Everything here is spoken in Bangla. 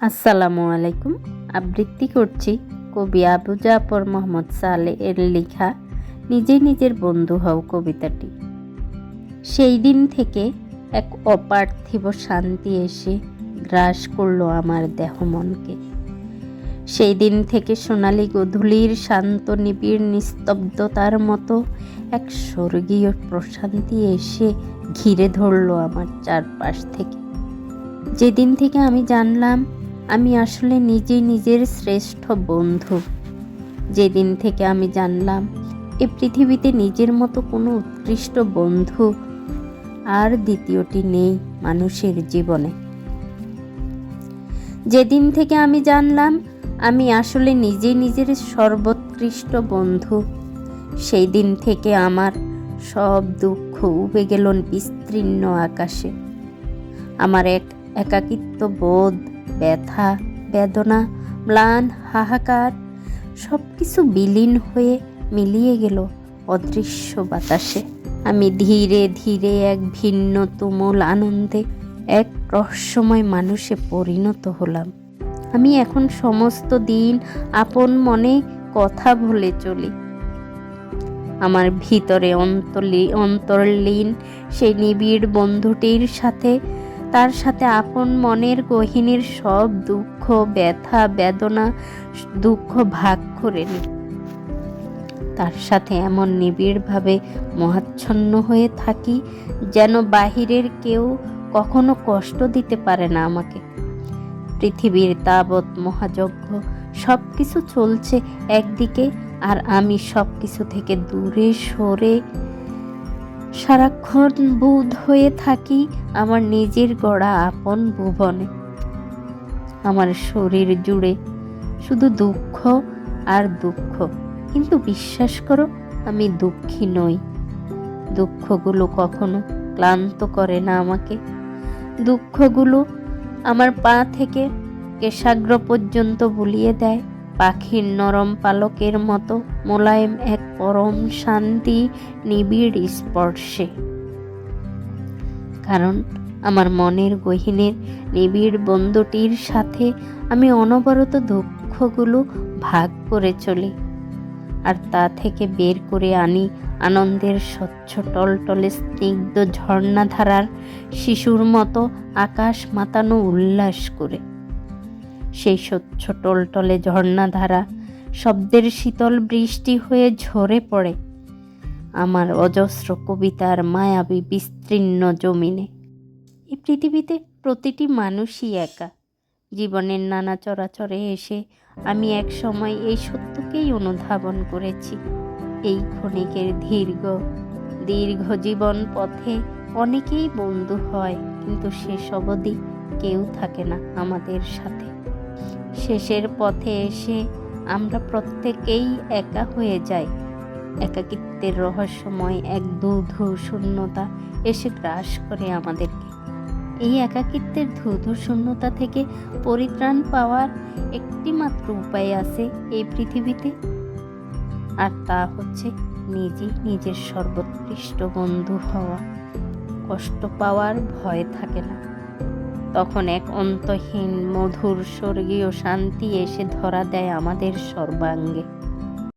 আসসালামু আলাইকুম। আবৃত্তি করছি কবি আবু জাফর মোহাম্মদ সালে এর লেখা নিজে নিজের বন্ধু হও কবিতাটি সেই দিন থেকে এক অপার্থিব শান্তি এসে গ্রাস করল আমার দেহ মনকে। সেই দিন থেকে সোনালি গধূলির শান্ত, নিবিড়, নিস্তব্ধতার মতো এক স্বর্গীয় প্রশান্তি এসে ঘিরে ধরলো আমার চারপাশ থেকে। যেদিন থেকে আমি জানলাম আমি আসলে নিজেই নিজের শ্রেষ্ঠ বন্ধু। যেদিন থেকে আমি জানলাম, এ পৃথিবীতে নিজের মতো কোনো উৎকৃষ্ট বন্ধু আর দ্বিতীয়টি নেই মানুষের জীবনে। যেদিন থেকে আমি জানলাম, আমি আসলে নিজে নিজের সর্বোৎকৃষ্ট বন্ধু সেই দিন থেকে আমার সব দুঃখ উবে গেল বিস্তীর্ণ আকাশে। আমার এক একাকিত্ব বোধ ব্যথা, বেদনা, ম্লান, হাহাকার সব কিছু বিলীন হয়ে মিলিয়ে গেল অদৃশ্য বাতাসে। আমি ধীরে ধীরে এক ভিন্ন তুমুল আনন্দে এক রহস্যময় মানুষে পরিণত হলাম। আমি এখন সমস্ত দিন আপন মনে কথা বলে চলি। আমার ভিতরে অন্তলি অন্তর্লীন সেই নিবিড় বন্ধুটির সাথে তার সাথে আপন মনের গহিনীর সব দুঃখ, ব্যথা, বেদনা, দুঃখ ভাগ করে নি। তার সাথে এমন নিবিড়ভাবে মহাচ্ছন্ন হয়ে থাকি যেন বাহিরের কেউ কখনো কষ্ট দিতে পারে না আমাকে। পৃথিবীর তাবৎ মহাযজ্ঞ সব কিছু চলছে একদিকে আর আমি সব কিছু থেকে দূরে সরে সারাক্ষণ বুধ হয়ে থাকি আমার নিজের গড়া আপন ভুবনে। আমার শরীর জুড়ে শুধু দুঃখ আর দুঃখ। কিন্তু বিশ্বাস করো, আমি দুঃখী নই। দুঃখগুলো কখনো ক্লান্ত করে না আমাকে। দুঃখগুলো আমার পা থেকে কেশাগ্র পর্যন্ত বুলিয়ে দেয়। পাখির নরম পালকের মতো মোলায়েম এক পরম শান্তি, নিবিড় স্পর্শে। কারণ আমার মনের গহীনের নিবিড় বন্ধুটির সাথে আমি অনবরত দুঃখগুলো ভাগ করে চলি। আর তা থেকে বের করে আনি আনন্দের স্বচ্ছ টলটলে স্নিগ্ধ ঝর্ণাধারার শিশুর মতো আকাশ মাতানো উল্লাস করে। সেই স্বচ্ছ টলটলে ঝর্ণাধারা শব্দের শীতল বৃষ্টি হয়ে ঝরে পড়ে আমার অজস্র কবিতার মায়াবী বিস্তীর্ণ জমিনে। এই পৃথিবীতে প্রতিটি মানুষই একা। জীবনের নানা চরাচরে এসে আমি এক সময় এই সত্যকেই অনুধাবন করেছি। এই ক্ষণিকের দীর্ঘ দীর্ঘ জীবন পথে অনেকেই বন্ধু হয়, কিন্তু শেষ অবধি কেউ থাকে না আমাদের সাথে। শেষের পথে এসে আমরা প্রত্যেকেই একা হয়ে যাই। একাকিত্বের রহস্যময় এক ধূধু শূন্যতা এসে গ্রাস করে আমাদেরকে। এই একাকিত্বের ধূধু শূন্যতা থেকে পরিত্রাণ পাওয়ার একটি মাত্র উপায় আছে এই পৃথিবীতে, আর তা হচ্ছে নিজে নিজের সর্বোৎকৃষ্ট বন্ধু হওয়া। কষ্ট পাওয়ার ভয় থাকে না। তখন এক অন্তহীন মধুর স্বর্গীয় শান্তি এসে ধরা দেয় আমাদের সর্বাঙ্গে।